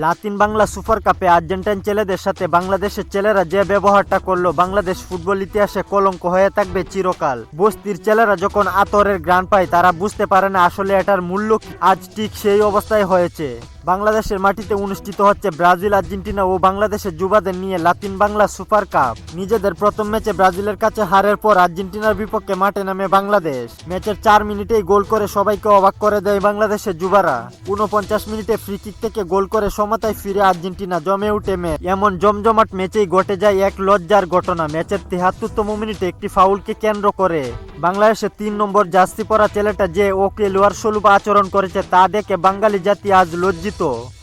Latin Bangla super কাপে Argentine ছেলেদের সাথে বাংলাদেশের ছেলেরা যে ব্যবহারটা করল, বাংলাদেশ ফুটবল ইতিহাসে কলঙ্ক হয়ে থাকবে চিরকাল। বস্তির ছেলেরা যখন আতরের গ্রান পায়, তারা বুঝতে পারে না আসলে এটার মূল্য আজ ঠিক সেই অবস্থায় হয়েছে। বাংলাদেশের মাটিতে অনুষ্ঠিত হচ্ছে ব্রাজিল, আর্জেন্টিনা ও বাংলাদেশের যুবাদের নিয়ে লাতিন বাংলা সুপার কাপ। নিজেদের প্রথম ম্যাচে ব্রাজিলের কাছে হারের পর আর্জেন্টিনার বিপক্ষে মাঠে নামে বাংলাদেশ। ম্যাচের চার মিনিটেই গোল করে সবাইকে অবাক করে দেয় বাংলাদেশের যুবারা। উনপঞ্চাশ মিনিটে ফ্রি কিক থেকে গোল করে সমতায় ফিরে আর্জেন্টিনা জমে উঠে ম্যাচ। এমন জমজমাট ম্যাচেই ঘটে যায় এক লজ্জার ঘটনা। ম্যাচের তিহাত্তরতম মিনিটে একটি ফাউলকে কেন্দ্র করে বাংলাদেশের তিন নম্বর জার্সি পরা ছেলেটা যে ওকে লোয়ার স্বরূপ আচরণ করেছে তা দেখে বাঙালি জাতি আজ লজ্জিত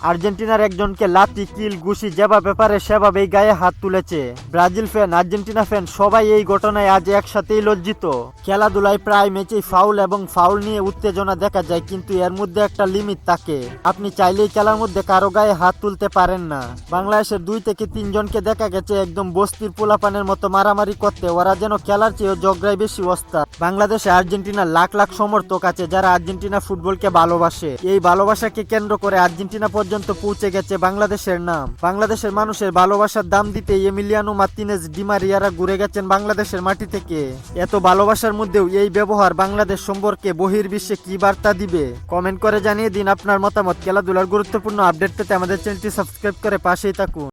আর্জেন্টিনার একজনকে লাতি কিল, ঘুষি যেভাবে পারে সেভাবেই গায়ে হাত তুলেছে। ব্রাজিল ফ্যান, আর্জেন্টিনা ফ্যান সবাই এই ঘটনায় আজ একসাথেই লজ্জিত। খেলাধুলায় প্রায় ম্যাচেই ফাউল এবং ফাউল নিয়ে উত্তেজনা দেখা যায়, কিন্তু এর মধ্যে একটা লিমিট থাকে। আপনি চাইলেই খেলার মধ্যে কারও গায়ে হাত তুলতে পারেন না। বাংলাদেশের দুই থেকে তিনজনকে দেখা গেছে একদম বস্তির পোলাপানের মতো মারামারি করতে। ওরা যেন খেলার চেয়েও জগরাই বেশি ওস্তাদ বাংলাদেশে আর্জেন্টিনার লাখ লাখ সমর্থক আছে যারা আর্জেন্টিনা ফুটবলকে ভালোবাসে। এই ভালোবাসাকে কেন্দ্র করে আর্জেন্টিনা পর্যন্ত পৌঁছে গেছে বাংলাদেশের নাম। বাংলাদেশের মানুষের ভালোবাসার দাম দিতে এমিলিয়ানো মার্তিনেজ ডিমারিয়ারা ঘুরে গেছেন বাংলাদেশের মাটি থেকে। এত ভালোবাসার মধ্যেও এই ব্যবহার বাংলাদেশ সম্পর্কে বহির্বিশ্বে কি বার্তা দিবে? কমেন্ট করে জানিয়ে দিন আপনার মতামত। খেলাধুলার গুরুত্বপূর্ণ আপডেট পেতে আমাদের চ্যানেলটি সাবস্ক্রাইব করে পাশেই থাকুন।